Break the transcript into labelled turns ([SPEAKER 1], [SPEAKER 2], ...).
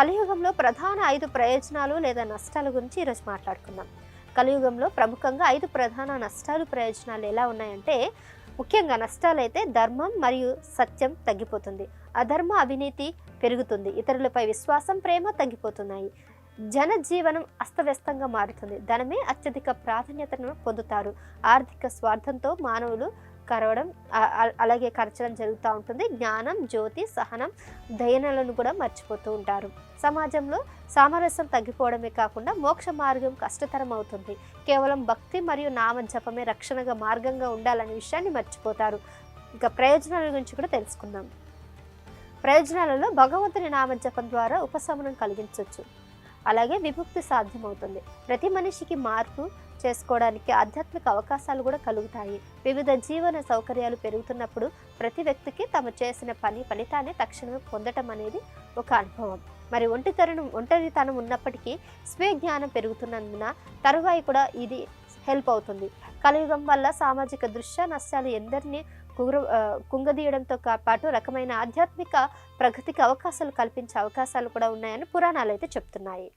[SPEAKER 1] కలియుగంలో ప్రధాన ఐదు ప్రయోజనాలు లేదా నష్టాల గురించి ఈరోజు మాట్లాడుకుందాం. కలియుగంలో ప్రముఖంగా ఐదు ప్రధాన నష్టాలు ప్రయోజనాలు ఎలా ఉన్నాయంటే ముఖ్యంగా నష్టాలైతే ధర్మం మరియు సత్యం తగ్గిపోతుంది. అధర్మ అవినీతి పెరుగుతుంది. ఇతరులపై విశ్వాసం ప్రేమ తగ్గిపోతున్నాయి. జనజీవనం అస్తవ్యస్తంగా మారుతుంది. ధనమే అత్యధిక ప్రాధాన్యతను పొందుతారు. ఆర్థిక స్వార్థంతో మానవులు కరవడం అలాగే కరచడం జరుగుతూ ఉంటుంది. జ్ఞానం జ్యోతి సహనం దయనలను కూడా మర్చిపోతూ ఉంటారు. సమాజంలో సామరస్యం తగ్గిపోవడమే కాకుండా మోక్ష మార్గం కష్టతరం అవుతుంది. కేవలం భక్తి మరియు నామ జపమే రక్షణగా మార్గంగా ఉండాలనే విషయాన్ని మర్చిపోతారు. ఇక ప్రయోజనాల గురించి కూడా తెలుసుకుందాం. ప్రయోజనాలలో భగవంతుని నామజపం ద్వారా ఉపశమనం కలిగించవచ్చు అలాగే విముక్తి సాధ్యమవుతుంది. ప్రతి మనిషికి మార్పు చేసుకోవడానికి ఆధ్యాత్మిక అవకాశాలు కూడా కలుగుతాయి. వివిధ జీవన సౌకర్యాలు పెరుగుతున్నప్పుడు ప్రతి వ్యక్తికి తమ చేసిన పని ఫలితాన్ని తక్షణమే పొందటం అనేది ఒక అనుభవం. మరి ఒంటితనం ఒంటరితనం ఉన్నప్పటికీ స్వీయ జ్ఞానం పెరుగుతున్నందున తరువాయి కూడా ఇది హెల్ప్ అవుతుంది. కలియుగం వల్ల సామాజిక దృశ్య నష్టాలు ఎందరినీ కుగుర కుంగదీయడంతో పాటు రకమైన ఆధ్యాత్మిక ప్రగతికి అవకాశాలు కల్పించే అవకాశాలు కూడా ఉన్నాయని పురాణాలు అయితే చెప్తున్నాయి.